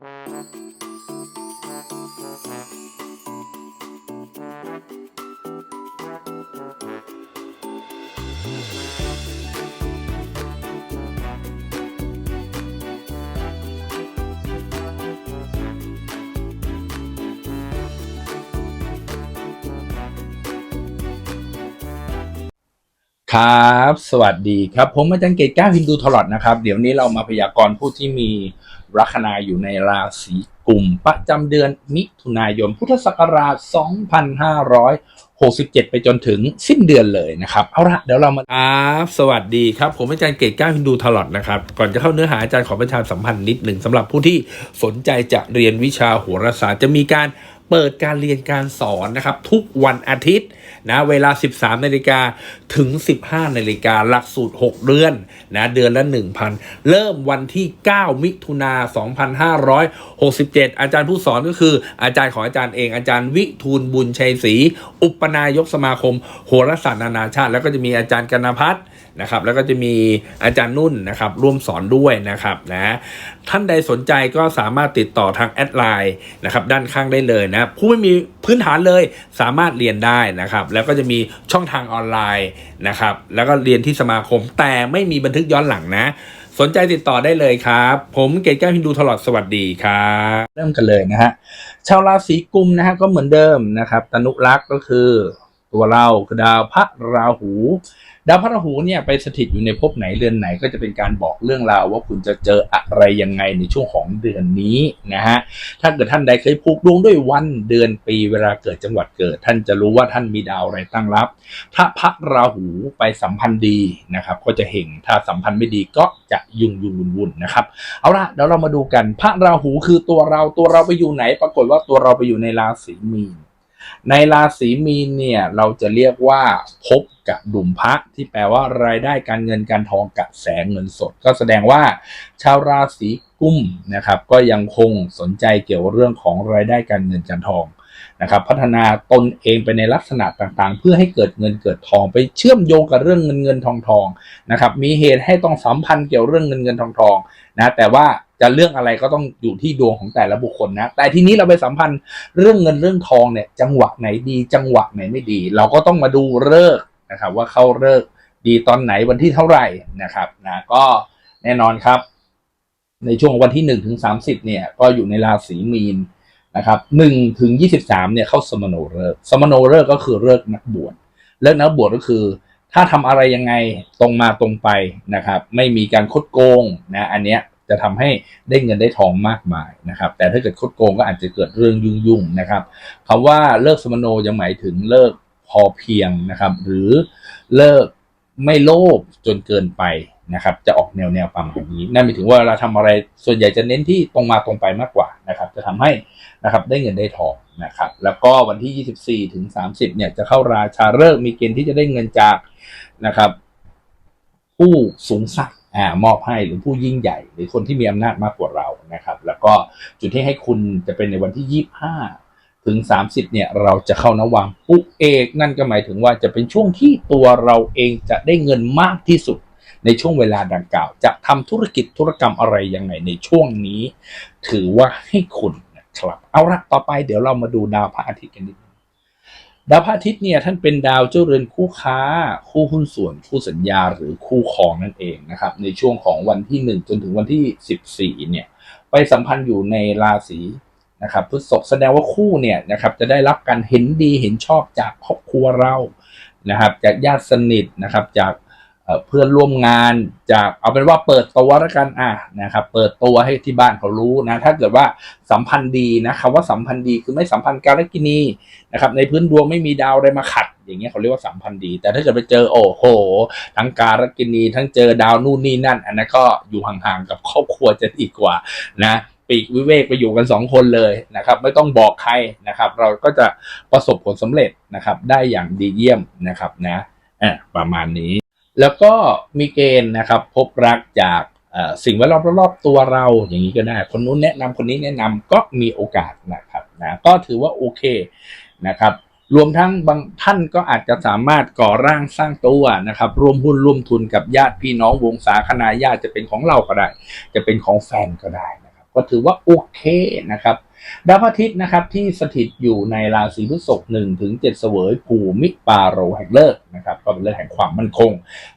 Música ครับ สวัสดีครับ ผมอาจารย์เกตก้าวฮินดูทลอดนะครับ เดี๋ยวนี้เรามาพยากรณ์ผู้ที่มีลัคนาอยู่ในราศีกลุ่มประจำเดือนมิถุนายนพุทธศักราช 2567 ไปจนถึงสิ้นเดือนเลยนะครับ เอาละเดี๋ยวเรามาครับสวัสดีครับ ผมอาจารย์เกตก้าวฮินดูทลอดนะครับ ก่อนจะเข้าเนื้อหาอาจารย์ขอประชาสัมพันธ์นิดหนึ่งสำหรับผู้ที่สนใจจะเรียนวิชาโหราศาสตร์จะมีการ เปิดการเรียนการสอนนะครับ ทุกวันอาทิตย์นะเวลา 13นาฬิกาถึง 15นาฬิกาหลักสูตร 6 เดือนนะเดือนละ 1,000 เริ่มวันที่ 9 มิถุนา2567 อาจารย์ผู้สอนก็คืออาจารย์ของอาจารย์เอง อาจารย์วิทูลบุญชัยศรีอุปนายกสมาคม โหราศาสตร์นานาชาติ แล้วก็จะมีอาจารย์กนพัฒน์ นะครับแล้วก็จะมีอาจารย์นุ่นนะครับร่วมสอนด้วยนะครับนะท่านใดสนใจก็สามารถติดต่อทางแอดไลน์นะครับด้านข้างได้เลยนะผู้ไม่มีพื้นฐานเลยสามารถเรียนได้นะครับแล้วก็จะมีช่องทางออนไลน์นะครับแล้วก็เรียนที่สมาคมแต่ไม่มีบันทึกย้อนหลังนะ สนใจติดต่อได้เลยครับ ผมเกตแก้วฮินดูตลอดสวัสดีครับเริ่มกันเลยนะฮะชาวราศีกุมนะฮะก็เหมือนเดิมนะครับตนุรักษ์ก็คือ ตัวเราคือดาวพระราหู ดาวพระราหูเนี่ยไปสถิตอยู่ในภพไหนเรือนไหนก็จะเป็นการบอกเรื่องราวว่าคุณจะเจออะไรยังไงในช่วงของเดือนนี้นะฮะถ้าเกิดท่านใดเคยผูกดวงด้วยวันเดือนปีเวลาเกิดจังหวัดเกิด ท่านจะรู้ว่าท่านมีดาวอะไรตั้งรับ ถ้าพระราหูไปสัมพันธ์ดีนะครับ ก็จะเห่งถ้าสัมพันธ์ไม่ดีก็จะยุ่งยุ่งวุ่นวุ่นนะครับเอาละเดี๋ยวเรามาดูกันพระราหูคือตัวเราตัวเราไปอยู่ไหน ปรากฏว่าตัวเราไปอยู่ในราศีมีน ในราศีมีนเนี่ยเราจะเรียกว่าพบกับดุมพระที่แปลว่ารายได้การเงินการทองกระแสเงินสด ก็แสดงว่า ชาวราศีกุมนะครับก็ยังคงสนใจเกี่ยวเรื่องของรายได้การเงินการทองนะครับพัฒนาตนเองไปในลักษณะต่างๆ เพื่อให้เกิดเงินเกิดทองไปเชื่อมโยงกับเรื่องเงินเงินทองทองนะครับมีเหตุให้ต้องสัมพันธ์เกี่ยวเรื่องเงินเงินทองทองนะแต่ว่า จะเรื่องอะไรก็ต้องอยู่ที่ดวงของแต่ละบุคคลนะ แต่ทีนี้เราไปสัมพันธ์เรื่องเงินเรื่องทองเนี่ย จังหวะไหนดี จังหวะไหนไม่ดี เราก็ต้องมาดูเลิกษ์นะครับ ว่าเข้าเลิกษ์ดีตอนไหนวันที่เท่าไหร่นะครับนะก็แน่นอนครับ ในช่วงวันที่หนึ่งถึงสามสิบเนี่ย ก็อยู่ในราศีมีนนะครับหนึ่งถึงยี่สิบสามเนี่ยเข้าสมโนเลิกษ์สมโนเลิกษ์ก็คือเลิกษ์นักบวชเลิกษ์นักบวชก็คือ ถ้าทำอะไรยังไงตรงมาตรงไปนะครับ ไม่มีการคดโกงนะอันเนี้ย จะทำให้ได้เงินได้ทองมากมายนะครับ แต่ถ้าเกิดคดโกงก็อาจจะเกิดเรื่องยุ่งๆนะครับคำว่าเลิกสมโนยังหมายถึงเลิกพอเพียงนะครับ หรือเลิกไม่โลภจนเกินไปนะครับ จะออกแนวแนวประมาณนี้ นั่นหมายถึงว่าเราทำอะไรส่วนใหญ่จะเน้นที่ตรงมาตรงไปมากกว่านะครับ จะทำให้นะครับได้เงินได้ทองนะครับ แล้วก็วันที่ 24 ถึง 30 เนี่ยจะเข้าราชาฤกษ์มีเกณฑ์ที่จะได้เงินจากนะครับ ผู้สูงศักดิ์ อ่ามอบให้หรือผู้ยิ่งใหญ่ หรือคนที่มีอำนาจมากกว่าเรานะครับ แล้วก็จุดที่ให้คุณจะเป็นในวันที่ 25 ถึง 30 เนี่ย เราจะเข้านวังปุกเอกนั่นก็หมายถึงว่าจะเป็นช่วงที่ตัวเราเองจะได้เงินมากที่สุดในช่วงเวลาดังกล่าว จะทำธุรกิจธุรกรรมอะไรยังไงในช่วงนี้ ถือว่าให้คุณนะครับ เอาละต่อไปเดี๋ยวเรามาดูดาวพระอาทิตย์กันนิดนึง ดาวพระอาทิตย์เนี่ยท่านเป็นดาวเจ้าเรือนคู่ค้า คู่หุ้นส่วน คู่สัญญาหรือคู่ครองนั่นเองนะครับ ในช่วงของวันที่ 1 จนถึงวันที่ 14 เนี่ย ไปสัมพันธ์อยู่ในราศีนะครับพฤษภแสดงว่าคู่เนี่ยนะครับจะได้รับการเห็นดีเห็นชอบจากครอบครัวเรานะครับจากญาติสนิทนะครับจาก เพื่อนร่วมงานจากเอาเป็นว่าเปิดตัวแล้วกันอะนะครับเปิดตัวให้ที่บ้านเขารู้นะถ้าเกิดว่าสัมพันธ์ดีนะคำว่าสัมพันธ์ดีคือไม่สัมพันธ์การกินีนะครับในพื้นดวงไม่มีดาวอะไรมาขัด อย่างเงี้ยเขาเรียกว่าสัมพันธ์ดี แต่ถ้าเกิดไปเจอโอ้โห ทั้งการกินีทั้งเจอดาวนู่นนี่นั่น อันนั้นก็อยู่ห่างๆกับครอบครัวจะดีกว่านะปีกวิเวกไปอยู่กันสองคนเลยนะครับ ไม่ต้องบอกใครนะครับ เราก็จะประสบผลสำเร็จนะครับ ได้อย่างดีเยี่ยมนะครับนะอะประมาณนี้ แล้วก็มีเกณฑ์นะครับ พบรักจากสิ่งแวดล้อมรอบๆตัวเราอย่างนี้ก็ได้ คนนู้นแนะนำคนนี้แนะนำก็มีโอกาสนะครับนะก็ถือว่าโอเคนะครับ รวมทั้งบางท่านก็อาจจะสามารถก่อร่างสร้างตัวนะครับ ร่วมหุ้นร่วมทุนกับญาติพี่น้องวงศาคณาญาติจะเป็นของเราก็ได้ จะเป็นของแฟนก็ได้นะ ก็ถือว่าโอเคนะครับดาวพระอาทิตย์นะครับที่สถิตอยู่ในราศีพฤษภหนึ่งถึงเจ็ดเสวยภูมิปาโรแห่งเลิกนะครับก็เป็นเลิกแห่งความมั่นคง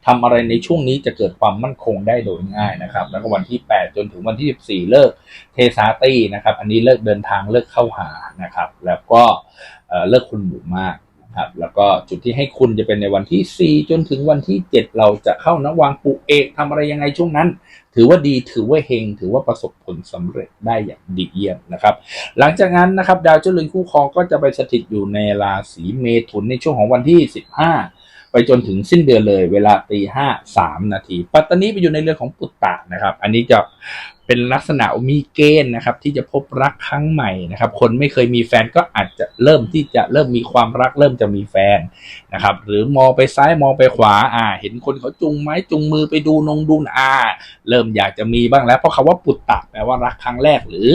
ทำอะไรในช่วงนี้จะเกิดความมั่นคงได้โดยง่ายนะครับ แล้วก็วันที่ 8 จนถึงวันที่ 14 เลิกเทสาตีนะครับ อันนี้เลิกเดินทางเลิกเข้าหานะครับ แล้วก็เลิกคุณหมู่มาก ครับแล้วก็จุดที่ให้คุณจะเป็นในวันที่ 4 จนถึงวันที่ 7 เราจะเข้านวางปูเอกทำอะไรยังไงช่วงนั้น ถือว่าดีถือว่าเฮงถือว่าประสบผลสำเร็จได้อย่างดีเยี่ยมนะครับ หลังจากนั้นนะครับดาวเจ้าเรือนคู่ครองก็จะไปสถิตอยู่ในราศีเมถุนในช่วงของวันที่ 15 ไปจนถึงสิ้นเดือนเลย เวลาตีห้าสามนาทีปัตตานีไปอยู่ในเรือของปุตตะนะครับ อันนี้จะ เป็นลักษณะมีเกณฑ์นะครับ ที่จะพบรักครั้งใหม่นะครับ คนไม่เคยมีแฟนก็อาจจะเริ่มที่จะเริ่มมีความรัก เริ่มจะมีแฟนนะครับ หรือมองไปซ้ายมองไปขวาอ่า เห็นคนเขาจุงไม้จุงมือไปดูนงดูนอ่า เริ่มอยากจะมีบ้างแล้ว เพราะคำว่าปุตตะแปลว่ารักครั้งแรกหรือ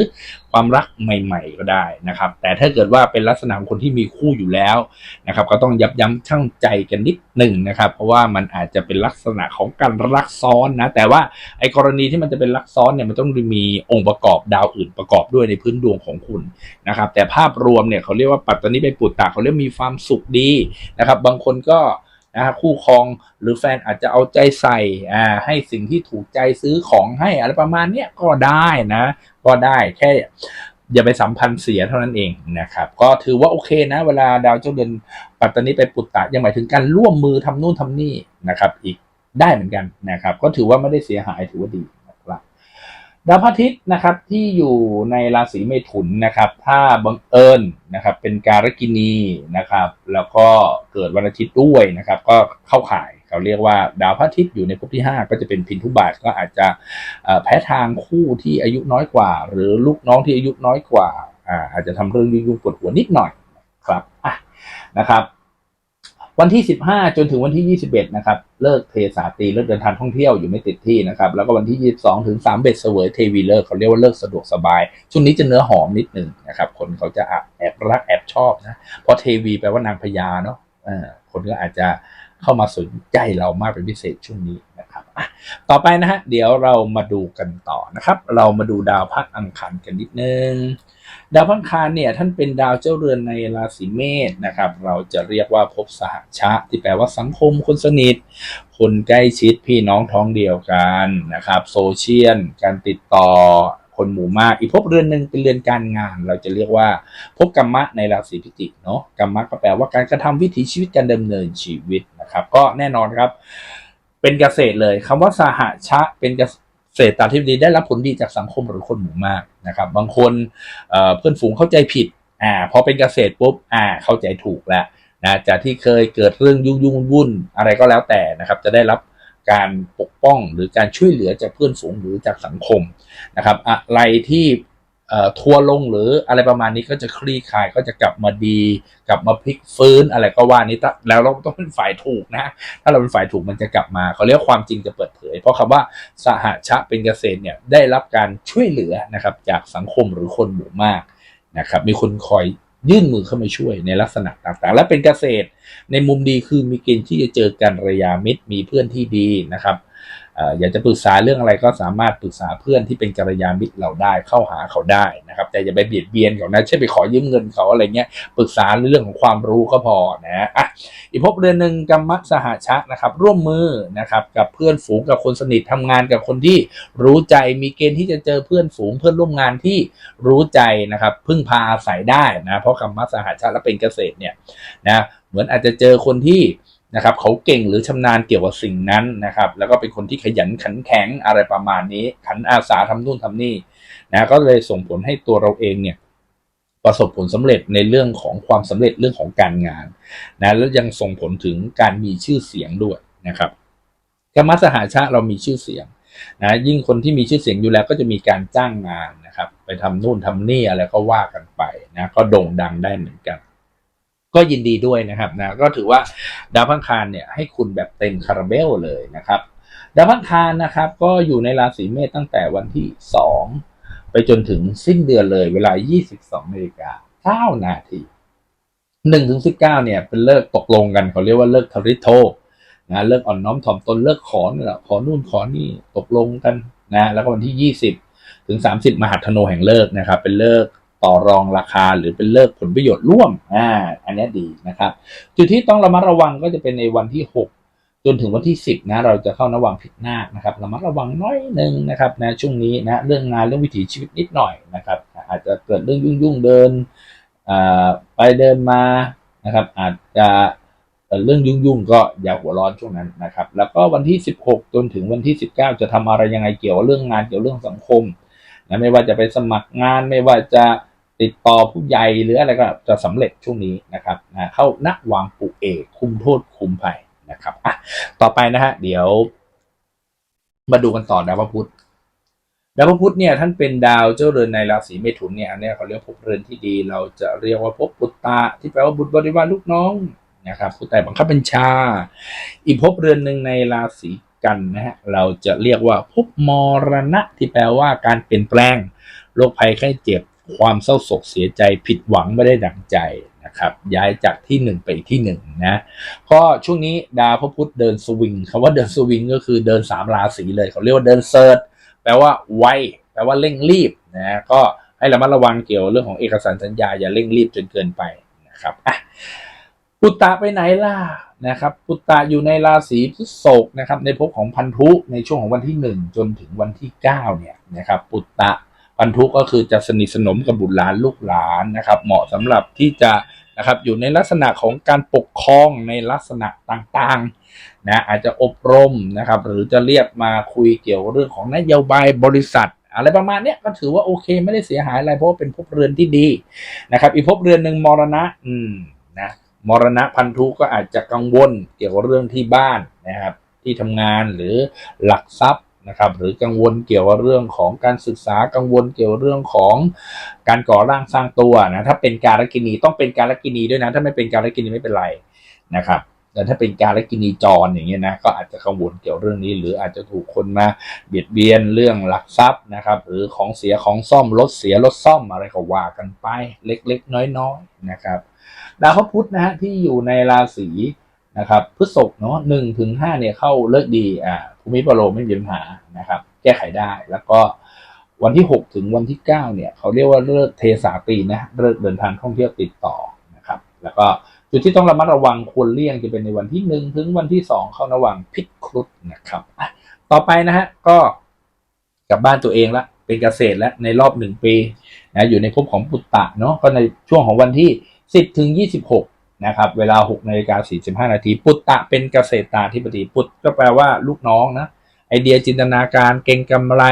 ความรักใหม่ๆก็ได้นะครับ แต่ถ้าเกิดว่าเป็นลักษณะของคนที่มีคู่อยู่แล้วนะครับ ก็ต้องยับยั้งชั่งใจกันนิดหนึ่งนะครับ เพราะว่ามันอาจจะเป็นลักษณะของการรักซ้อนนะ แต่ว่าไอ้กรณีที่มันจะเป็นรักซ้อนเนี่ยมันต้ององมีองค์ประกอบดาวอื่นประกอบด้วยในพื้นดวงของคุณนะครับแต่ภาพรวมเนี่ยเขาเรียกว่าปัตตานีเป็นปุตตะเขาเรียกมีความสุขดีนะครับบางคนก็นะฮะคู่ครองหรือแฟนอาจจะเอาใจใส่อ่าให้สิ่งที่ถูกใจซื้อของให้อะไรประมาณเนี้ยก็ได้นะ ก็ได้แค่อย่าไปสัมพันธ์เสียเท่านั้นเองนะครับ ก็ถือว่าโอเคนะ เวลาดาวเจ้าเดือนปัตตานีไปปุตตะยังหมายถึงการร่วมมือทำนู่นทำนี่นะครับ อีกได้เหมือนกันนะครับ ก็ถือว่าไม่ได้เสียหายถือว่าดี ดาวพระอาทิตย์นะครับที่อยู่ในราศีเมถุนนะครับ ถ้าบังเอิญนะครับ เป็นการกินีนะครับ แล้วก็เกิดวันอาทิตย์ด้วยนะครับ ก็เข้าข่ายเขาเรียกว่าดาวพระอาทิตย์อยู่ในภพที่ 5 ก็จะเป็นพินทุบาทก็อาจจะแพ้ทางคู่ที่อายุน้อยกว่า หรือลูกน้องที่อายุน้อยกว่าอาจจะทำเรื่องยุ่งๆปวดหัวนิดหน่อยครับอะนะครับ วันที่ 15 จนถึงวันที่ 21 นะครับ เลิกเทสาตรีเลิกเดินทางท่องเที่ยวอยู่ไม่ติดที่นะครับ แล้วก็วันที่ 22 ถึง 3 เบ็ดเสวยเทวีเลิกเขาเรียกว่าเลิกสะดวกสบาย ช่วงนี้จะเนื้อหอมนิดหนึ่งนะครับ คนเขาจะแอบรักแอบชอบนะ เพราะเทวีแปลว่านางพญาเนาะคนก็อาจจะ เข้ามาสนใจเรามากเป็นพิเศษช่วงนี้นะครับต่อไปนะฮะเดี๋ยวเรามาดูกันต่อนะครับ เรามาดูดาวพระอังคารกันนิดนึง ดาวพระอังคารเนี่ยท่านเป็นดาวเจ้าเรือนในราศีเมษนะครับ เราจะเรียกว่าภพสหชะ ที่แปลว่าสังคมคนสนิท คนใกล้ชิดพี่น้องท้องเดียวกันนะครับโซเชียลการติดต่อคนหมู่มาก อีกภพเรือนหนึ่งเป็นเรือนการงาน เราจะเรียกว่าภพกรรมะในราศีพิจิกเนาะกรรมะก็แปลว่าการกระทำวิถีชีวิตการดำเนินชีวิต นะครับ ก็แน่นอนครับ เป็นเกษตรเลยคำว่าสหชะเป็นเกษตรตาธิบดีได้รับผลดีจากสังคมหรือคนหมู่มากนะครับ บางคนเเพื่อนฝูงเข้าใจผิดอ่าพอเป็นเกษตรปุ๊บอ่าเข้าใจถูกแล้วนะจากที่เคยเกิดเรื่องยุ่งยุ่งวุ่นอะไรก็แล้วแต่นะครับ จะได้รับการปกป้องหรือการช่วยเหลือจากเพื่อนฝูงหรือจากสังคมนะครับ อะไรที่ ทัวร์ลงหรืออะไรประมาณนี้ก็จะคลี่คลายก็จะกลับมาดี กลับมาพลิกฟื้นอะไรก็ว่านี้แล้วเราต้องเป็นฝ่ายถูกนะ ถ้าเราเป็นฝ่ายถูกมันจะกลับมาเขาเรียกว่าความจริงจะเปิดเผย เพราะคำว่าสหชะเป็นเกษตรเนี่ยได้รับการช่วยเหลือนะครับจากสังคมหรือคนหมู่มากนะครับมีคนคอยยื่นมือเข้ามาช่วยในลักษณะต่างๆ และเป็นเกษตร ในมุมดีคือมีเกณฑ์ที่จะเจอกันระยามิตรมีเพื่อนที่ดีนะครับ อ่ออยากจะปรึกษาเรื่องอะไรก็สามารถปรึกษาเพื่อนที่เป็นกัลยาณมิตรเราได้เข้าหาเขาได้นะครับ แต่อย่าไปเบียดเบียนเขานะเช่นไปขอยืมเงินเขาอะไรเงี้ยปรึกษาเรื่องของความรู้ก็พอนะอะอีกภพเรือนหนึ่งกรรมสหชะนะครับ ร่วมมือนะครับกับเพื่อนฝูงกับคนสนิททำงานกับคนที่รู้ใจมีเกณฑ์ที่จะเจอเพื่อนฝูงเพื่อนร่วมงานที่รู้ใจนะครับ พึ่งพาอาศัยได้นะเพราะกรรมสหชะและเป็นเกษตรเนี่ยนะเหมือนอาจจะเจอคนที่ นะครับเขาเก่งหรือชำนาญเกี่ยวกับสิ่งนั้นนะครับ แล้วก็เป็นคนที่ขยันขันแข็งอะไรประมาณนี้ ขันอาสาทำนู่นทำนี่นะก็เลยส่งผลให้ตัวเราเองเนี่ยประสบผลสำเร็จในเรื่องของความสำเร็จเรื่องของการงานนะแล้วยังส่งผลถึงการมีชื่อเสียงด้วยนะครับกรรมสหชาติเรามีชื่อเสียงนะยิ่งคนที่มีชื่อเสียงอยู่แล้วก็จะมีการจ้างงานนะครับ ไปทำนู่นทำนี่อะไรก็ว่ากันไปนะก็โด่งดังได้เหมือนกัน ก็ยินดีด้วยนะครับนะก็ถือว่าดาวพังคารเนี่ยให้คุณแบบเต็มคาราเบลเลยนะครับ ดาวพังคารนะครับก็อยู่ในราศีเมษตั้งแต่วันที่ 2 ไปจนถึงสิ้นเดือนเลยเวลา 22นาฬิกา9นาที1ถึง19เนี่ยเป็นเลิกตกลงกันเขาเรียกว่าเลิกทริโทนะเลิกอ่อนน้อมถ่อมตนเลิกขอนี่แหละขอนู่นขอนี่ตกลงกันนะแล้วก็วันที่ 20 ถึง 30 มหัธนูแห่งเลิกนะครับ เป็นเลิก ต่อรองราคาหรือเป็นเลิกผลประโยชน์ร่วมอ่าอันนี้ดีนะครับ จุดที่ต้องระมัดระวังก็จะเป็นในวันที่ 6 จนถึงวันที่ 10นะเราจะเข้านวังผิดหน้านะครับระมัดระวังน้อยหนึ่งนะครับนะช่วงนี้นะเรื่องงานเรื่องวิถีชีวิตนิดหน่อยนะครับอาจจะเกิดเรื่องยุ่งๆเดินอ่าไปเดินมานะครับอาจจะเอ่อเรื่องยุ่งๆก็อย่าหัวร้อนช่วงนั้นนะครับ แล้วก็วันที่ 16 จนถึงวันที่ 19 จะทำอะไรยังไงเกี่ยวกับเรื่องงานเกี่ยวเรื่องสังคม นะไม่ว่าจะไปสมัครงานไม่ว่าจะติดต่อผู้ใหญ่หรืออะไรก็จะสำเร็จช่วงนี้นะครับนะเข้านักวางปุเอกคุมโทษคุมภัยนะครับอะต่อไปนะฮะเดี๋ยว มาดูกันต่อดาวพระพุธดาวพระพุธเนี่ยท่านเป็นดาวเจ้าเรือนในราศีเมถุนเนี่ยอันเนี้ยเขาเรียกภพเรือนที่ดี เราจะเรียกว่าภพปุตตะที่แปลว่าบุตรบริวารลูกน้องนะครับผู้แต่บังคับบัญชา อีกภพเรือนหนึ่งในราศี กันนะฮะเราจะเรียกว่าภพมรณะที่แปลว่าการเปลี่ยนแปลงโรคภัยไข้เจ็บ ความเศร้าโศกเสียใจผิดหวังไม่ได้ดังใจนะครับย้ายจากที่หนึ่งไปที่หนึ่งนะก็ช่วงนี้ดาวพระพุธเดินสวิงคำว่าเดินสวิงก็คือเดินสามราศีเลยเขาเรียกว่าเดินเซิร์ชแปลว่าไวแปลว่าเร่งรีบนะก็ให้ระมัดระวังเกี่ยวเรื่องของเอกสารสัญญาอย่าเร่งรีบจนเกินไปนะครับอะ ปุตตะไปไหนล่ะนะครับปุตตะอยู่ในราศีพฤษภนะครับในภพของพันธุในช่วงของวันที่หนึ่งจนถึงวันที่เก้าเนี่ยนะครับปุตตะพันธุก็คือจะสนิทสนมกับบุตรหลานลูกหลานนะครับเหมาะสำหรับที่จะนะครับอยู่ในลักษณะของการปกครองในลักษณะต่างๆนะอาจจะอบรมนะครับหรือจะเรียกมาคุยเกี่ยวเรื่องของนโยบายบริษัทอะไรประมาณนี้ก็ถือว่าโอเคไม่ได้เสียหายอะไรเพราะว่าเป็นภพเรือนที่ดีนะครับอีกภพเรือนหนึ่งมรณะอืมนะ มรณะพันธุก็อาจจะกังวลเกี่ยวกับเรื่องที่บ้านนะครับ ที่ทำงานหรือหลักทรัพย์นะครับ หรือกังวลเกี่ยวกับเรื่องของการศึกษากังวลเกี่ยวกับเรื่องของการก่อร่างสร้างตัวนะถ้าเป็นการกินีต้องเป็นการกินีด้วยนะถ้าไม่เป็นการกินีไม่เป็นไรนะครับแต่ถ้าเป็นการกินีจรอย่างเงี้ยนะก็อาจจะกังวลเกี่ยวเรื่องนี้ หรืออาจจะถูกคนมาเบียดเบียนเรื่องหลักทรัพย์นะครับ หรือของเสียของซ่อมรถเสียรถซ่อมอะไรก็ว่ากันไป เล็กๆ น้อยๆนะครับ ดาวพระพุธนะฮะที่อยู่ในราศีนะครับพฤษภเนาะหนึ่งถึงห้าเนี่ยเข้าเลิกดีอ่าภูมิปโลไม่มีปัญหานะครับ แก้ไขได้แล้วก็วันที่ 6 ถึงวันที่ 9 เนี่ย เขาเรียกว่าเลิกเทสาตีนะเลิกเดินทางท่องเที่ยวติดต่อนะครับ แล้วก็จุดที่ต้องระมัดระวังควรเลี่ยงจะเป็นในวันที่ 1 ถึงวันที่ 2 เข้าระวังพิษครุฑนะครับ ต่อไปนะฮะก็กลับบ้านตัวเองละเป็นเกษตรแล้วในรอบหนึ่งปีนะอยู่ในภพของปุตตะเนาะก็ในช่วงของวันที่ 10ถึง26นะครับเวลา6นาฬิกา45 นาที ปุตตะเป็นเกษตราธิบดีปุตก็แปลว่าลูกน้องนะไอเดียจินตนาการเก่งกำไร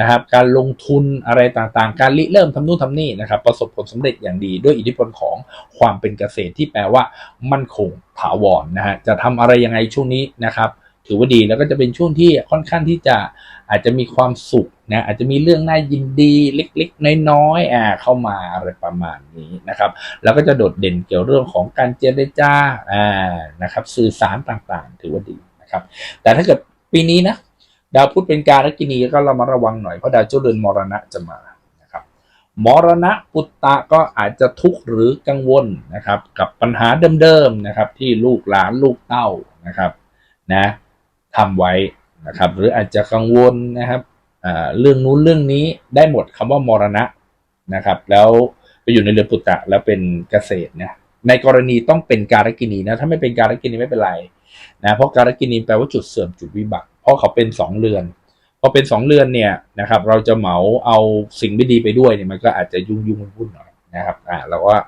นะครับการลงทุนอะไรต่างๆ การริเริ่มทำนู่นทำนี่นะครับประสบผลสำเร็จอย่างดีด้วยอิทธิพลของความเป็นเกษตรที่แปลว่า มั่นคงถาวรนะฮะจะทำอะไรยังไงช่วงนี้นะครับ ถือว่าดีแล้วก็จะเป็นช่วงที่ค่อนข้างที่จะอาจจะมีความสุขนะอาจจะมีเรื่องน่ายินดีเล็กๆ น้อยๆอ่าเข้ามาอะไรประมาณนี้นะครับ แล้วก็จะโดดเด่นเกี่ยวเรื่องของการเจรจาอ่านะครับ สื่อสารต่างๆ ถือว่าดีนะครับ แต่ถ้าเกิดปีนี้นะดาวพุธเป็นการกินีก็เรามาระวังหน่อยเพราะดาวเจ้าเรือนมรณะจะมานะครับมรณะปุตตะก็อาจจะทุกข์หรือกังวลนะครับ กับปัญหาเดิมๆนะครับ ที่ลูกหลานลูกเต้านะครับ นะ ทำไว้นะครับ หรืออาจจะกังวลนะครับเรื่องนู้นเรื่องนี้ได้หมดคำว่ามรณะนะครับ แล้วไปอยู่ในเรือนปุตตะแล้วเป็นเกษตรเนี่ยในกรณีต้องเป็นการกินีนะถ้าไม่เป็นการกินีไม่เป็นไรนะเพราะการกินีแปลว่าจุดเสื่อมจุดวิบัติเพราะเขาเป็นสองเรือนพอเป็นสองเรือนเนี่ยนะครับ เราจะเหมาเอาสิ่งไม่ดีไปด้วยเนี่ยมันก็อาจจะยุ่งยุ่งวุ่นหน่อยนะครับอ่าเราว่า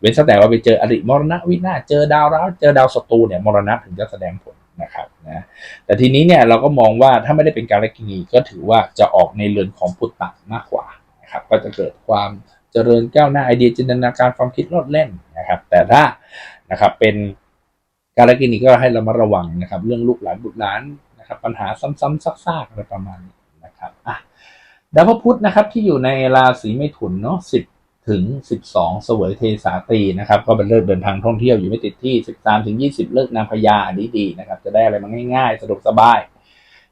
เว้นแต่ว่าไปเจออริมรณะวินาศเจอดาวร้าวเจอดาวศัตรูเนี่ยมรณะถึงจะแสดงผล นะครับนะแต่ทีนี้เนี่ยเราก็มองว่าถ้าไม่ได้เป็นการกินีก็ถือว่าจะออกในเรือนของปุตตะมากกว่านะครับก็จะเกิดความเจริญก้าวหน้าไอเดียจินตนาการความคิดลดเล่นนะครับ แต่ถ้านะครับเป็นการกินีก็ให้เรามาระวังนะครับ เรื่องลูกหลานบุตรหลานนะครับ ปัญหาซ้ำๆซากๆอะไรประมาณนี้นะครับอะดาวพระพุธนะครับที่อยู่ในราศีเมถุนเนาะสิบ ถึงสิบสองเสวยเทสาตีนะครับ ก็เป็นเลิกเดินทางท่องเที่ยวอยู่ไม่ติดที่สิบสามถึงยี่สิบเลิกนางพญาอันนี้ดีนะครับ จะได้อะไรมาง่าย ๆ สะดวกสบาย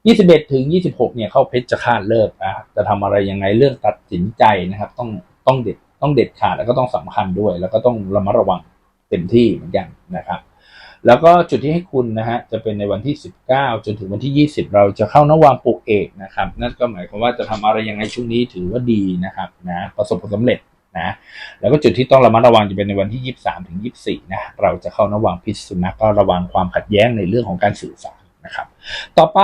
ยี่สิบเอ็ดถึงยี่สิบหกเนี่ยเข้าเพชรจะคาดเลิกอะจะทำอะไรยังไงเรื่องตัดสินใจนะครับ ต้องต้องเด็ดต้องเด็ดขาดแล้วก็ต้องสำคัญด้วย แล้วก็ต้องระมัดระวังเต็มที่เหมือนกันนะครับ แล้วก็จุดที่ให้คุณนะฮะจะเป็นในวันที่ 19 จนถึงวันที่ 20 เราจะเข้านวางปลูกเอกนะครับ นั่นก็หมายความว่าจะทำอะไรยังไงช่วงนี้ถือว่าดีนะครับนะประสบผลสำเร็จ นะแล้วก็จุดที่ต้องระมัดระวังจะเป็นในวันที่ 23ถึง24นะเราจะเข้านวางพิษสุนัขก็ระวังความขัดแย้งในเรื่องของการสื่อสารนะครับต่อไป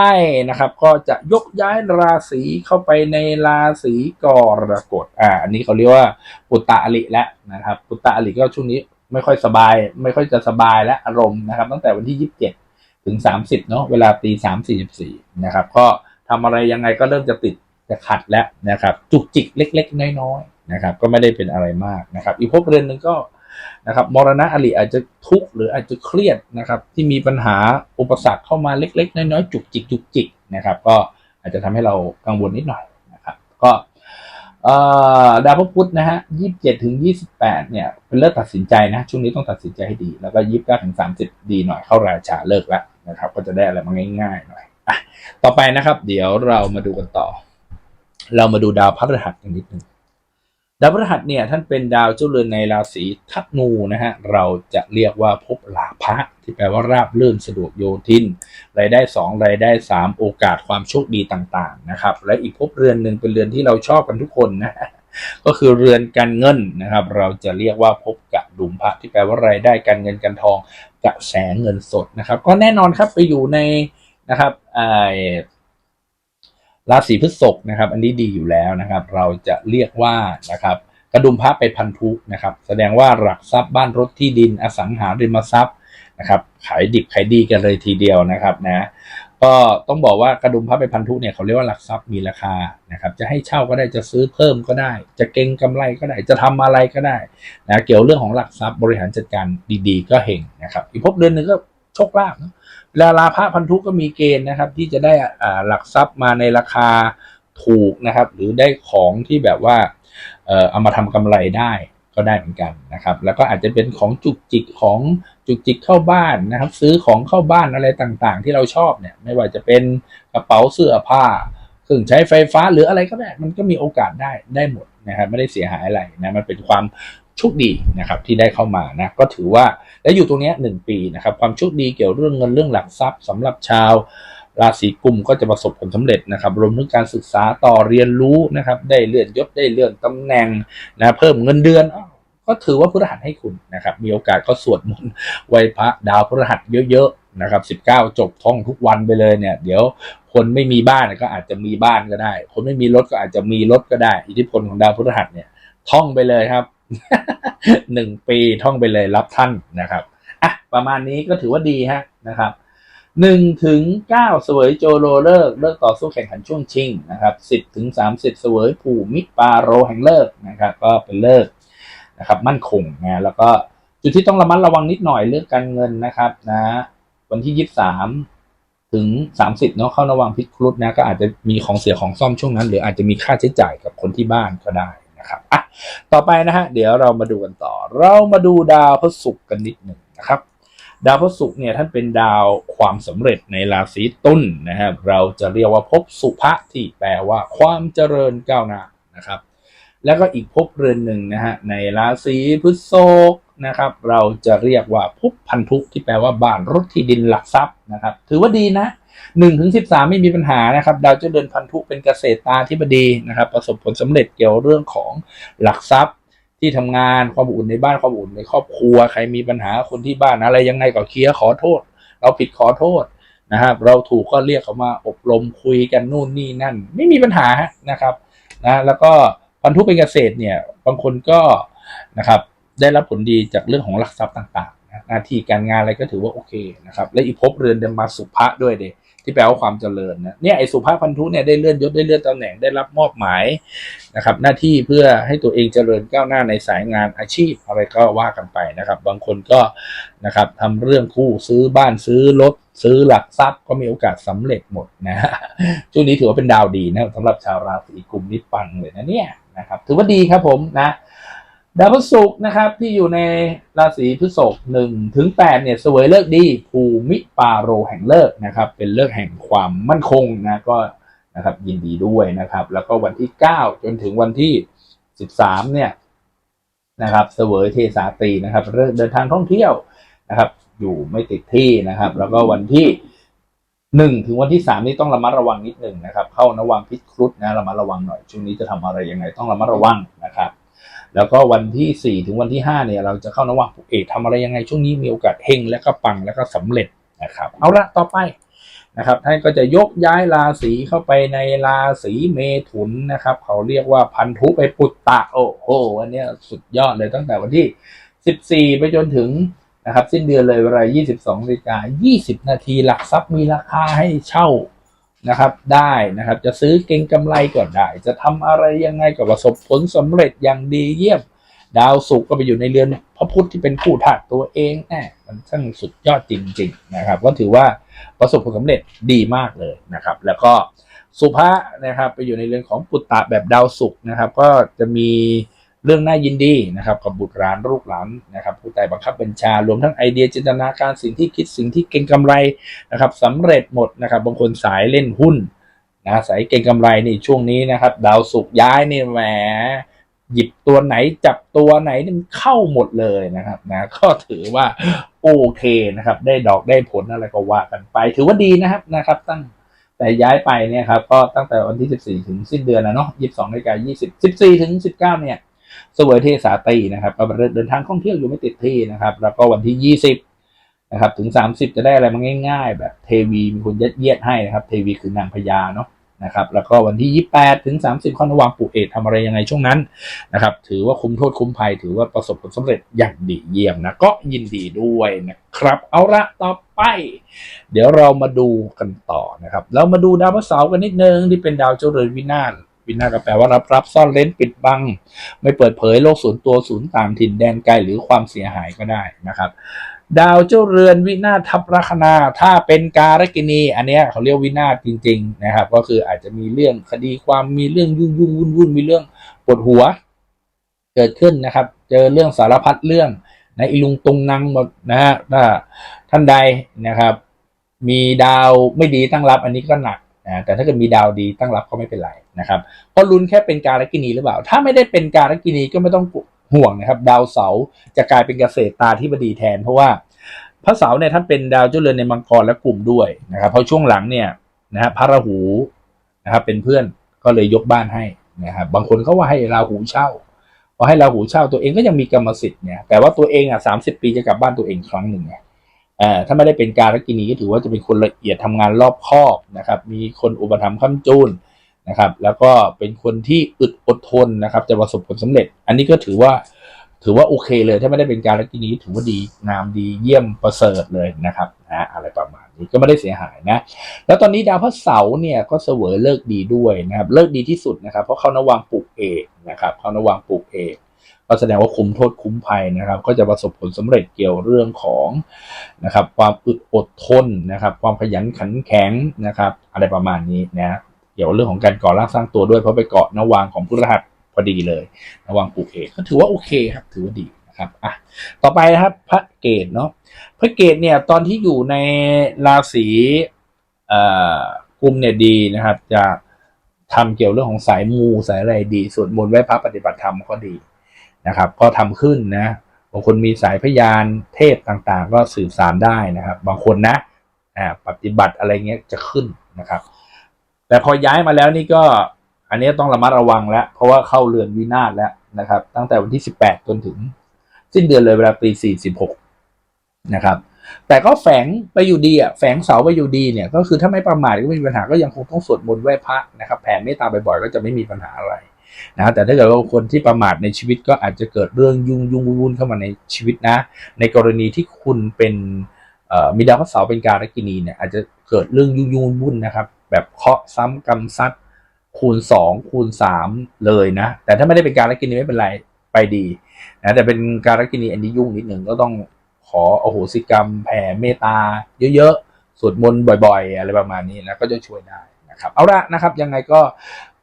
นะครับก็จะยกย้ายราศีเข้าไปในราศีกรกฎอ่าอันนี้เขาเรียกว่าปุตตะอลิแล้วนะครับปุตตะอลิก็ช่วงนี้ไม่ค่อยสบาย ไม่ค่อยจะสบายและอารมณ์นะครับ ตั้งแต่วันที่ 27 ถึง 30เนาะเวลาตี3 44นะครับก็ทำอะไรยังไงก็เริ่มจะติดจะขัดแล้วนะครับจุกจิกเล็ก ๆ น้อยๆ นะครับ ก็ไม่ได้เป็นอะไรมากนะครับ อีกภพเรือนหนึ่งก็นะครับมรณะอริอาจจะทุกข์หรืออาจจะเครียดนะครับ ที่มีปัญหาอุปสรรคเข้ามาเล็ก ๆ น้อยๆจุกจิกจุกจิกนะครับ ก็อาจจะทำให้เรากังวลนิดหน่อยนะครับ ก็ดาวพระพุธนะฮะยี่สิบเจ็ดถึงยี่สิบแปดเนี่ย เป็นเลิกตัดสินใจนะ ช่วงนี้ต้องตัดสินใจให้ดี แล้วก็ยี่สิบเก้าถึงสามสิบดีหน่อยเข้าราชาเลิกแล้วนะครับ ก็จะได้อะไรมาง่ายๆหน่อยอะต่อไปนะครับ เดี๋ยวเรามาดูกันต่อ เรามาดูดาวพฤหัสกันนิดนึง ดาวพฤหัสเนี่ยท่านเป็นดาวเจ้าเรือนในราศีทัตนูนะฮะเราจะเรียกว่าภพลาภะที่แปลว่าราบรื่นสะดวกโยทินรายได้สองรายได้สามโอกาสความโชคดีต่างๆนะครับและอีกภพเรือนหนึ่งเป็นเรือนที่เราชอบกันทุกคนนะก็คือเรือนการเงินนะครับ เราจะเรียกว่าภพกะดุมพระที่แปลว่ารายได้การเงินการทองกระแสเงินสดนะครับ ก็แน่นอนครับไปอยู่ในนะครับไอ ราศีพฤษภนะครับ อันนี้ดีอยู่แล้วนะครับ เราจะเรียกว่านะครับกระดุมพระไปพันธุนะครับ แสดงว่าหลักทรัพย์บ้านรถที่ดินอสังหาริมทรัพย์นะครับ ขายดิบขายดีกันเลยทีเดียวนะครับนะก็ต้องบอกว่ากระดุมพระไปพันธุเนี่ยเขาเรียกว่าหลักทรัพย์มีราคานะครับ จะให้เช่าก็ได้จะซื้อเพิ่มก็ได้ จะเก็งกำไรก็ได้จะทำอะไรก็ได้นะเกี่ยวเรื่องของหลักทรัพย์บริหารจัดการดีๆ ก็เห็งนะครับ อีกภพเดือนหนึ่งก็โชคลาภนะ ลาลาภะพันธุก็มีเกณฑ์นะครับ ที่จะได้หลักทรัพย์มาในราคาถูกนะครับ หรือได้ของที่แบบว่าเอามาทำกำไรได้ก็ได้เหมือนกันนะครับ แล้วก็อาจจะเป็นของจุกจิกของจุกจิกเข้าบ้านนะครับ ซื้อของเข้าบ้านอะไรต่างๆ ที่เราชอบเนี่ย ไม่ว่าจะเป็นกระเป๋าเสื้อผ้าเครื่องใช้ไฟฟ้าหรืออะไรก็ได้ มันก็มีโอกาสได้ได้หมดนะครับ ไม่ได้เสียหายอะไรนะ มันเป็นความ โชคดีนะครับที่ได้เข้ามานะก็ถือว่าและอยู่ตรงนี้หนึ่งปีนะครับความโชคดีเกี่ยวเรื่องเงินเรื่องหลักทรัพย์สำหรับชาวราศีกุมก็จะประสบผลสำเร็จนะครับ รวมถึงการศึกษาต่อเรียนรู้นะครับ ได้เลื่อนยศได้เลื่อนตำแหน่งนะเพิ่มเงินเดือนก็ถือว่าพฤหัสให้คุณนะครับ มีโอกาสก็สวดมนต์ไหวพระดาวพฤหัสเยอะๆนะครับ 19 จบท่องทุกวันไปเลยเนี่ย เดี๋ยวคนไม่มีบ้านก็อาจจะมีบ้านก็ได้ คนไม่มีรถก็อาจจะมีรถก็ได้ อิทธิพลของดาวพฤหัสเนี่ยท่องไปเลยครับ หนึ่งปีท่องไปเลยรับท่านนะครับอะประมาณนี้ก็ถือว่าดีฮะนะครับหนึ่งถึงเก้าเสวยโจโรเลิกเลิกต่อสู้แข่งขันช่วงชิงนะครับสิบถึงสามสิบเสวยผูมิปาโรแห่งเลิกนะครับ ก็เป็นเลิกนะครับมั่นคงนะแล้วก็จุดที่ต้องระมัดระวังนิดหน่อยเรื่องการเงินนะครับนะวันที่ยี่สามถึงสามสิบเนาะเข้าระวังพิษครุฑนะก็อาจจะมีของเสียของซ่อมช่วงนั้น หรืออาจจะมีค่าใช้จ่ายกับคนที่บ้านก็ได้ นะครับอะต่อไปนะฮะเดี๋ยวเรามาดูกันต่อ เรามาดูดาวพฤศุกร์กันนิดหนึ่งนะครับ ดาวพฤศุกร์เนี่ยท่านเป็นดาวความสำเร็จในราศีตุลนะครับ เราจะเรียกว่าภพสุภะที่แปลว่าความเจริญก้าวหน้านะครับ แล้วก็อีกภพเรือนหนึ่งนะฮะในราศีพฤษภนะครับ เราจะเรียกว่าภพพันธุที่แปลว่าบ้านรถที่ดินหลักทรัพย์นะครับ ถือว่าดีนะ หนึ่งถึงสิบสามไม่มีปัญหานะครับ ดาวเจ้าเดือนพันธุเป็นเกษตรตาธิบดีนะครับ ประสบผลสำเร็จเกี่ยวเรื่องของหลักทรัพย์ที่ทำงานความอุ่นในบ้านความอุ่นในครอบครัว ใครมีปัญหาคนที่บ้านอะไรยังไงก็เคลียร์ขอโทษ เราผิดขอโทษนะครับ เราถูกก็เรียกเขามาอบรมคุยกันนู่นนี่นั่น ไม่มีปัญหานะครับนะแล้วก็พันธุเป็นเกษตรเนี่ยบางคนก็นะครับได้รับผลดีจากเรื่องของหลักทรัพย์ต่างๆ หน้าที่การงานอะไรก็ถือว่าโอเคนะครับ และอีกภพเรือนเดมาสุภะด้วยเด ที่แปลว่าความเจริญนะเนี่ยไอ้สุภาพพันธุเนี่ยได้เลื่อนยศได้เลื่อนตำแหน่งได้รับมอบหมายนะครับ หน้าที่เพื่อให้ตัวเองเจริญก้าวหน้าในสายงานอาชีพอะไรก็ว่ากันไปนะครับ บางคนก็นะครับทำเรื่องคู่ซื้อบ้านซื้อรถซื้อหลักทรัพย์ก็มีโอกาสสำเร็จหมดนะช่วงนี้ถือว่าเป็นดาวดีนะสำหรับชาวราศีกุมนี่ปังเลยนะเนี่ยนะครับถือว่าดีครับผมนะ ดาวพฤศุกร์นะครับที่อยู่ในราศีพฤษภหนึ่งถึงแปดเนี่ยสวยเลิกดีภูมิปาโรแห่งเลิกนะครับ เป็นเลิกแห่งความมั่นคงนะก็นะครับยินดีด้วยนะครับ แล้วก็วันที่เก้าจนถึงวันที่สิบสามเนี่ยนะครับเสวยเทสาตีนะครับเริ่มเดินทางท่องเที่ยวนะครับ อยู่ไม่ติดที่นะครับ แล้วก็วันที่หนึ่งถึงวันที่สามนี่ต้องระมัดระวังนิดหนึ่งนะครับ เข้านวังพิษครุฑนะระมัดระวังหน่อยช่วงนี้จะทำอะไรยังไงต้องระมัดระวังนะครับ แล้วก็วันที่สี่ถึงวันที่ห้าเนี่ย เราจะเข้านวังปุเอกทำอะไรยังไงช่วงนี้มีโอกาสเฮงและก็ปังและก็สำเร็จนะครับ เอาละต่อไปนะครับท่านก็จะยกย้ายราศีเข้าไปในราศีเมถุนนะครับ เขาเรียกว่าพันธุไปปุตตะ โอ้โหวันนี้สุดยอดเลยตั้งแต่วันที่ 14 ไปจนถึงนะครับ สิ้นเดือนเลยเวลา 22นาฬิกา20 นาทีหลักทรัพย์มีราคาให้เช่า นะครับ ได้นะครับ จะซื้อเก่งกำไรก็ได้ จะทำอะไรยังไงก็ประสบผลสำเร็จอย่างดีเยี่ยม ดาวศุกร์ก็ไปอยู่ในเรือนพระพุธที่เป็นคู่ธาตุตัวเองแน่มันช่างสุดยอดจริง ๆ นะครับ ก็ถือว่าประสบผลสำเร็จดีมากเลยนะครับ แล้วก็สุภะนะครับไปอยู่ในเรือนของปุตตะแบบดาวศุกร์นะครับ ก็จะมี เรื่องน่ายินดีนะครับกับบุตรหลานลูกหลานนะครับผู้ใต้บังคับบัญชารวมทั้งไอเดียจินตนาการสิ่งที่คิดสิ่งที่เก่งกำไรนะครับสำเร็จหมดนะครับบางคนสายเล่นหุ้นนะสายเก่งกำไรนี่ช่วงนี้นะครับ ดาวศุกย้ายนี่แหมหยิบตัวไหนจับตัวไหนนี่มันเข้าหมดเลยนะครับนะก็ถือว่าโอเคนะครับ ได้ดอกได้ผลอะไรก็ว่ากันไป ถือว่าดีนะครับนะครับ ตั้งแต่ย้ายไปเนี่ยครับก็ตั้งแต่วันที่ 14 ถึงสิ้นเดือนนะเนาะ22นาฬิกา20 14 ถึง 19 เนี่ย สวยเทศาตีนะครับก็เดินทางท่องเที่ยวอยู่ไม่ติดที่นะครับ แล้วก็วันที่ 20นะครับถึง 30 จะได้อะไรมาง่าย ๆ แบบเทวีมีคนยัดเยียดให้นะครับ เทวีคือนางพญาเนาะนะครับแล้วก็วันที่ 28 ถึง 30ข้อนวางปู่เอกทำอะไรยังไงช่วงนั้นนะครับ ถือว่าคุ้มโทษคุ้มภัย ถือว่าประสบผลสำเร็จอย่างดีเยี่ยมนะ ก็ยินดีด้วยนะครับ เอาละต่อไป เดี๋ยวเรามาดูกันต่อนะครับ เรามาดูดาวพฤหัสาร์กันนิดนึงที่เป็นดาวเจ้าเรือนวินาศ วินาศก็แปลว่ารับรับซ่อนเล้นปิดบัง ไม่เปิดเผยโลกส่วนตัวศูนย์ต่างถิ่นแดนไกลหรือความเสียหายก็ได้นะครับ ดาวเจ้าเรือนวินาศทับลัคนา ถ้าเป็นการกินี อันนี้เขาเรียกวินาศจริง ๆ นะครับ ก็คืออาจจะมีเรื่องคดีความมีเรื่องยุ่งยุ่งวุ่นวุ่นมีเรื่องปวดหัว เกิดขึ้นนะครับ เจอเรื่องสารพัดเรื่องในอีลุงตุงนังหมดนะฮะถ้าท่านใดนะครับ มีดาวไม่ดีตั้งรับอันนี้ก็หนัก นะแต่ถ้าเกิดมีดาวดีตั้งรับก็ไม่เป็นไรนะครับเพราะลุ้นแค่เป็นการกินีหรือเปล่า ถ้าไม่ได้เป็นการกินีก็ไม่ต้องห่วงนะครับ ดาวเสาจะกลายเป็นเกษตรตาที่บดีแทน เพราะว่าพระเสาเนี่ยท่านเป็นดาวเจ้าเรือนในมังกรและกลุ่มด้วยนะครับเพราะช่วงหลังเนี่ยนะฮะพระราหูนะครับเป็นเพื่อนก็เลยยกบ้านให้นะครับบางคนเขาว่าให้ราหูเช่าพอให้ราหูเช่าตัวเองก็ยังมีกรรมสิทธิ์เนี่ยแต่ว่าตัวเองอะสามสิบปีจะกลับบ้านตัวเองครั้งหนึ่งไง อ่อถ้าไม่ได้เป็นการกินีก็ถือว่าจะเป็นคนละเอียดทำงานรอบคอบนะครับ มีคนอุปถัมภ์ค้ำจูนนะครับ แล้วก็เป็นคนที่อึดอดทนนะครับ จะประสบผลสำเร็จ อันนี้ก็ถือว่าถือว่าโอเคเลย ถ้าไม่ได้เป็นการกินีถือว่าดีงามดีเยี่ยมประเสริฐเลยนะครับนะอะไรประมาณนี้ก็ไม่ได้เสียหายนะ แล้วตอนนี้ดาวพระเสาร์เนี่ยก็เสวยเลิกดีด้วยนะครับ เลิกดีที่สุดนะครับ เพราะเขานวางปลูกเอกนะครับเขานวางปลูกเอก ก็แสดงว่าคุ้มโทษคุ้มภัยนะครับ ก็จะประสบผลสำเร็จเกี่ยวเรื่องของนะครับความอึดอดทนนะครับ ความขยันขันแข็งนะครับ อะไรประมาณนี้นะเกี่ยวเรื่องของการก่อร่างสร้างตัวด้วยเพราะไปเกาะนวางของพฤหัสพอดีเลยนวางปลูกเอกก็ถือว่าโอเคครับ ถือว่าดีนะครับอะต่อไปนะครับพระเกตเนาะพระเกตเนี่ยตอนที่อยู่ในราศีเอ่อกุมเนี่ยดีนะครับ จะทำเกี่ยวเรื่องของสายมูสายอะไรดีสวดมนต์ไหว้พระปฏิบัติธรรมก็ดี นะครับ ก็ทำขึ้นนะ บางคนมีสายพยานเทพต่างๆ ก็สื่อสารได้นะครับ บางคนนะปฏิบัติอะไรเงี้ยจะขึ้นนะครับ แต่พอย้ายมาแล้วนี่ก็อันนี้ต้องระมัดระวังแล้ว เพราะว่าเข้าเรือนวินาศแล้วนะครับ ตั้งแต่วันที่ 18 จนถึง สิ้นเดือนเลยเวลาปี46นะครับ แต่ก็แฝงไปอยู่ดีอะแฝงเสาไปอยู่ดีเนี่ยก็คือถ้าไม่ประมาทก็ไม่มีปัญหาก็ยังคงต้องสวดมนต์ไหว้พระนะครับแผ่เมตตาบ่อยๆก็จะไม่มีปัญหาอะไร นะแต่ถ้าเกิดว่าคนที่ประมาทในชีวิตก็อาจจะเกิดเรื่องยุ่งยุ่งวุ่นเข้ามาในชีวิตนะ ในกรณีที่คุณเป็นมีดาวพระเสาร์เป็นการกินีเนี่ยอาจจะเกิดเรื่องยุ่งยุ่งวุ่นนะครับ แบบเคาะซ้ำกรรมซัดคูณสองคูณสามเลยนะ แต่ถ้าไม่ได้เป็นการกินีไม่เป็นไรไปดีนะแต่เป็นการกินีอันนี้ยุ่งนิดหนึ่งก็ต้องขอโอโหสิกรรมแผ่เมตตาเยอะๆสวดมนต์บ่อย ๆ อะไรประมาณนี้นะก็จะช่วยได้นะครับ เอาละนะครับยังไงก็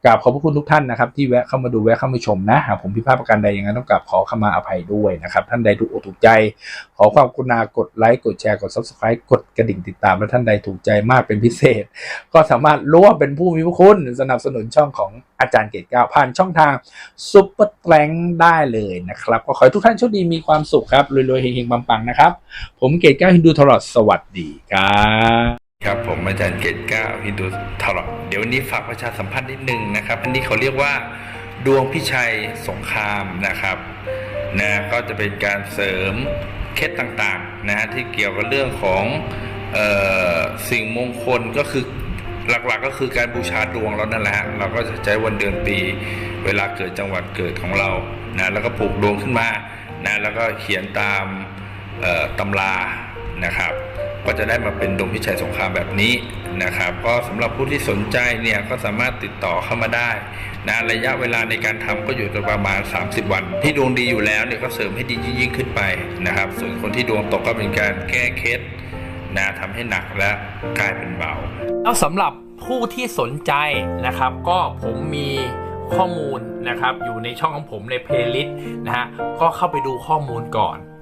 กราบขอบพระคุณทุกท่านนะครับที่แวะเข้ามาดูแวะเข้ามาชมนะหากผมพิพาทประการใดอย่างนั้นต้องกราบขอขมาอภัยด้วยนะครับ ท่านใดถูกอกถูกใจ ขอความกรุณากดไลค์กดแชร์กด subscribe กดกระดิ่งติดตามและท่านใดถูกใจมากเป็นพิเศษ ก็สามารถร่วมเป็นผู้มีพระคุณสนับสนุนช่องของอาจารย์เกตก้าผ่านช่องทางซุปเปอร์แตงได้เลยนะครับก็ขอให้ทุกท่านโชคดีมีความสุขครับรวยๆเฮงๆปังๆนะครับ ผมเกตก้าฮินดูทรอดสวัสดีครับ ครับผมอาจารย์เกตก้าวฮินดูทรอดเดี๋ยววันนี้ฝากประชาสัมพันธ์นิดนึงนะครับ อันนี้เขาเรียกว่าดวงพิชัยสงครามนะครับนะก็จะเป็นการเสริมเคล็ดต่างๆนะฮะที่เกี่ยวกับเรื่องของออสิ่งมงคลก็คือหลักๆก็คือการบูชาดวงเรานั่นแหละฮะเราก็จะใช้วันเดือนปี เวลาเกิดจังหวัดเกิดของเรานะแล้วก็ปลูกดวงขึ้นมานะแล้วก็เขียนตามตำรานะครับ ก็จะได้มาเป็นดวงพิชัยสงครามแบบนี้นะครับ ก็สำหรับผู้ที่สนใจเนี่ยก็สามารถติดต่อเข้ามาได้นะระยะเวลาในการทำก็อยู่ประมาณ 30 วัน ที่ดวงดีอยู่แล้วเนี่ยก็เสริมให้ดียิ่งขึ้นไปนะครับ ส่วนคนที่ดวงตกก็เป็นการแก้เคล็ดนะทำให้หนักและกลายเป็นเบาแล้วสำหรับผู้ที่สนใจนะครับ ก็ผมมีข้อมูลนะครับ อยู่ในช่องของผมในเพลย์ลิสต์นะฮะก็เข้าไปดูข้อมูลก่อน